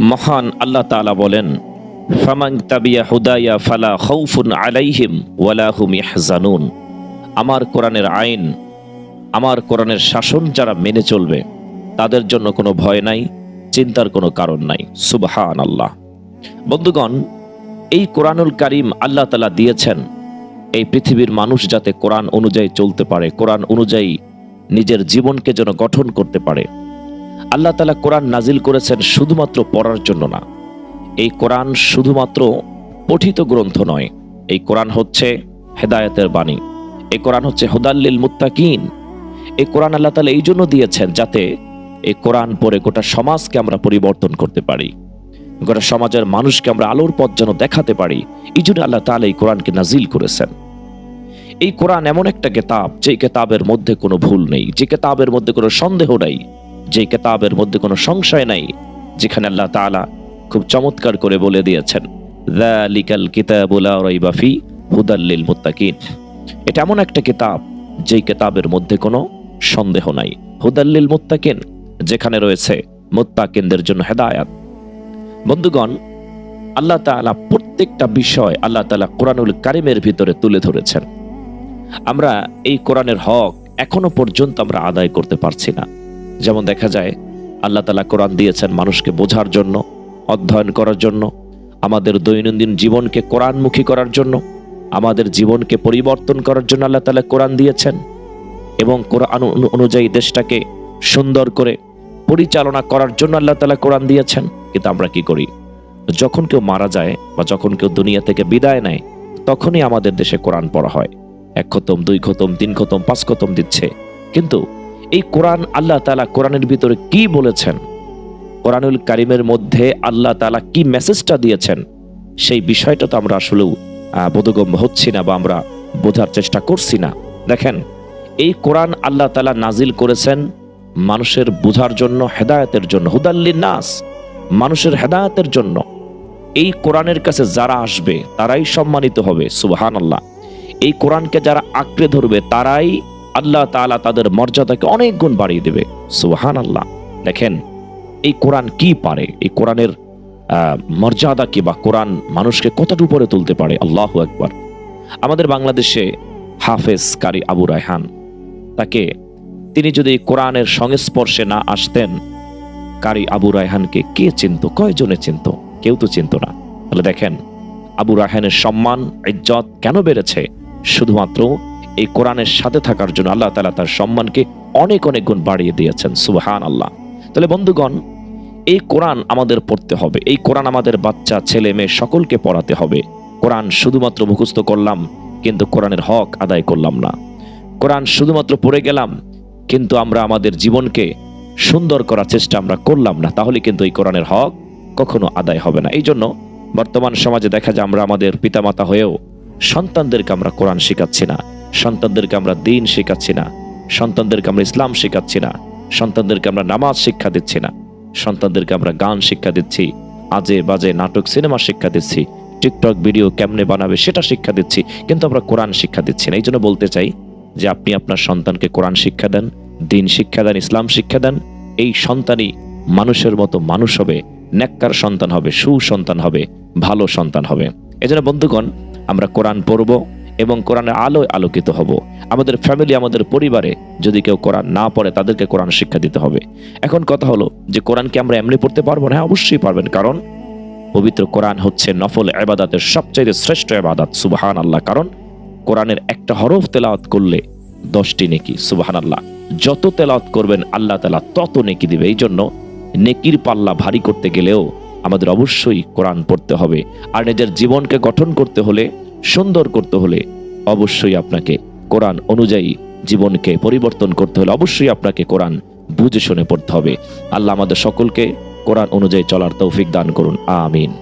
মহান আল্লাহ তাআলা বলেন ফামাং তাবিয়া হুদায়া ফালা খৌফুন আলাইহিম ওয়ালা হুম ইয়াহজানুন। আমার কোরআনের আইন, আমার কোরআনের শাসন যারা মেনে চলবে, তাদের জন্য কোনো ভয় নাই, চিন্তার কোনো কারণ নাই। সুবহান আল্লাহ বন্ধুগণ, এই কোরআনুল কারিম আল্লাহ তালা দিয়েছেন, এই পৃথিবীর মানুষ যাতে কোরআন অনুযায়ী চলতে পারে, কোরআন অনুযায়ী নিজের জীবনকে যেন গঠন করতে পারে আল্লাহ তালা কোরআন নাজিল করেছেন শুধুমাত্র পড়ার জন্য না। এই কোরআন শুধুমাত্র পঠিত গ্রন্থ নয়, এই কোরআন হচ্ছে হেদায়েতের বাণী, এই কোরআন হচ্ছে হুদাল্লিল মুত্তাকিন। এই কোরআন আল্লাহ তালা এই জন্য দিয়েছেন যাতে এই কোরআন পড়ে গোটা সমাজকে আমরা পরিবর্তন করতে পারি, গোটা সমাজের মানুষকে আমরা আলোর পথ যেন দেখাতে পারি, এই জন্য আল্লাহ তালা এই কোরআনকে নাজিল করেছেন। এই কোরআন এমন একটা কেতাব যে কেতাবের মধ্যে কোনো ভুল নেই, যে কেতাবের মধ্যে কোনো সন্দেহ নাই যে কেতাবের মধ্যে কোনো সংশয় নাই, যেখানে আল্লাহ তাআলা খুব চমৎকার করে বলে দিয়েছেন, যালিকাল কিতাবুল লা রাইবা ফি হুদাল্লিল মুত্তাকিন। এটা এমন একটা কিতাব, যেই কিতাবের মধ্যে কোনো সন্দেহ নাই। হুদাল্লিল মুত্তাকিন, যেখানে রয়েছে মুত্তাকিনদের জন্য হেদায়াত। বন্ধুগণ, আল্লাহ তাআলা প্রত্যেকটা বিষয় আল্লাহ তাআলা কোরআনুল কারিমের ভিতরে তুলে ধরেছেন। আমরা এই কোরআনের হক এখনও পর্যন্ত আমরা আদায় করতে পারছি না। যেমন দেখা যায়, আল্লাহ তালা কোরআন দিয়েছেন মানুষকে বোঝার জন্য, অধ্যয়ন করার জন্য, আমাদের দৈনন্দিন জীবনকে কোরআনমুখী করার জন্য, আমাদের জীবনকে পরিবর্তন করার জন্য আল্লাহ তালা কোরআন দিয়েছেন এবং কোরআন অনুযায়ী দেশটাকে সুন্দর করে পরিচালনা করার জন্য আল্লাহ তালা কোরআন দিয়েছেন। কিন্তু আমরা কি করি? যখন কেউ মারা যায় বা যখন কেউ দুনিয়া থেকে বিদায় নেয়, তখনই আমাদের দেশে কোরআন পড়া হয়। এক খতম, দুই খতম, তিন খতম, পাঁচ খতম দিচ্ছে। কিন্তু এই কোরআন আল্লাহ তালা কোরআনের ভিতরে কি বলেছেন? কোরআনুল কারিমের মধ্যে আল্লাহ তালা কি মেসেজটা দিয়েছেন? সেই বিষয়টা তো আমরা আসলেও বোধগম্য হচ্ছি না বা আমরা বোঝার চেষ্টা করছি না। দেখেন, এই কোরআন আল্লাহ তালা নাজিল করেছেন মানুষের বোঝার জন্য, হেদায়তের জন্য। হুদাল্লিন নাস মানুষের হেদায়তের জন্য। এই কোরআনের কাছে যারা আসবে, তারাই সম্মানিত হবে সুবহান আল্লাহ এই কোরআনকে যারা আঁকড়ে ধরবে, তারাই আল্লাহ তাআলা তাদের মর্যাদাকে অনেক গুণ বাড়িয়ে দেবে। সুবহান আল্লাহ দেখেন, এই কোরআন কি পারে? এই কোরআনের মর্যাদা কি বা কোরআন মানুষকে কতটুকু উপরে তুলতে পারে? আল্লাহ একবার আমাদের বাংলাদেশে হাফেজ কারি আবু রায়হান, তাকে তিনি যদি কোরআনের সংস্পর্শে না আসতেন, কারি আবু রায়হানকে কে চিনত? কয়জনে চিনত? কেউ তো চিনত না। তাহলে দেখেন, আবু রায়হানের সম্মান, ইজ্জত কেন বেড়েছে? শুধুমাত্র এই কোরআনের সাথে থাকার জন্য আল্লাহ তালা তার সম্মানকে অনেক অনেক গুণ বাড়িয়ে দিয়েছেন সুবহান আল্লাহ তাহলে বন্ধুগণ, এই কোরআন আমাদের পড়তে হবে, এই কোরআন আমাদের বাচ্চা, ছেলে, মেয়ে সকলকে পড়াতে হবে। কোরআন শুধুমাত্র মুখস্থ করলাম, কিন্তু কোরআনের হক আদায় করলাম না। কোরআন শুধুমাত্র পড়ে গেলাম, কিন্তু আমরা আমাদের জীবনকে সুন্দর করার চেষ্টা আমরা করলাম না, তাহলে কিন্তু এই কোরআনের হক কখনো আদায় হবে না। এই জন্য বর্তমান সমাজে দেখা যায় আমরা আমাদের পিতামাতা হয়েও সন্তানদেরকে আমরা কোরআন শেখাচ্ছি না। সন্তানদেরকে আমরা দিন শেখাচ্ছি না। সন্তানদেরকে আমরা ইসলাম শেখাচ্ছি না। সন্তানদেরকে আমরা নামাজ শিক্ষা দিচ্ছি না। সন্তানদেরকে আমরা গান শিক্ষা দিচ্ছি। আজে বাজে নাটক, সিনেমা শিক্ষা দিচ্ছি। টিকটক ভিডিও কেমনে বানাবে সেটা শিক্ষা দিচ্ছি। কিন্তু আমরা কোরআন শিক্ষা দিচ্ছি না। এই জন্য বলতে চাই যে আপনি আপনার সন্তানকে কোরআন শিক্ষা দেন, দিন শিক্ষা দেন, ইসলাম শিক্ষা দেন। এই সন্তানই মানুষের মতো মানুষ হবে ন্যাক্কার সন্তান হবে, সুসন্তান হবে, ভালো সন্তান হবে। এজন্য বন্ধুগণ, আমরা কোরআন পড়ব। এবং কোরআনের আলোয় আলোকিত হব। আমাদের ফ্যামিলি আমাদের পরিবারে যদি কেউ কোরআন না পড়ে, তাদেরকে কোরআন শিক্ষা দিতে হবে। এখন কথা হলো যে কোরআনকে আমরা এমনি পড়তে পারব? না হ্যাঁ অবশ্যই পারবেন। কারণ পবিত্র কোরআন হচ্ছে নফল এবাদাতের সবচাইতে শ্রেষ্ঠ এবাদাত সুবাহান আল্লাহ কারণ কোরআনের একটা হরফ তেলাওয়াত করলে দশটি নেকি সুবাহান আল্লাহ যত তেলাওয়াত করবেন, আল্লাহ তালা তত নেকি দিবে। এই জন্য নেকির পাল্লা ভারী করতে গেলেও আমাদের অবশ্যই কোরআন পড়তে হবে। আর নিজের জীবনকে গঠন করতে হলে সুন্দর করতে হলে অবশ্যই আপনাকে কোরআন অনুযায়ী জীবনকে পরিবর্তন করতে হলে অবশ্যই আপনাকে কোরআন বুঝে শুনে পড়তে হবে। আল্লাহ আমাদের সকলকে কোরআন অনুযায়ী চলার তৌফিক দান করুন। আমিন।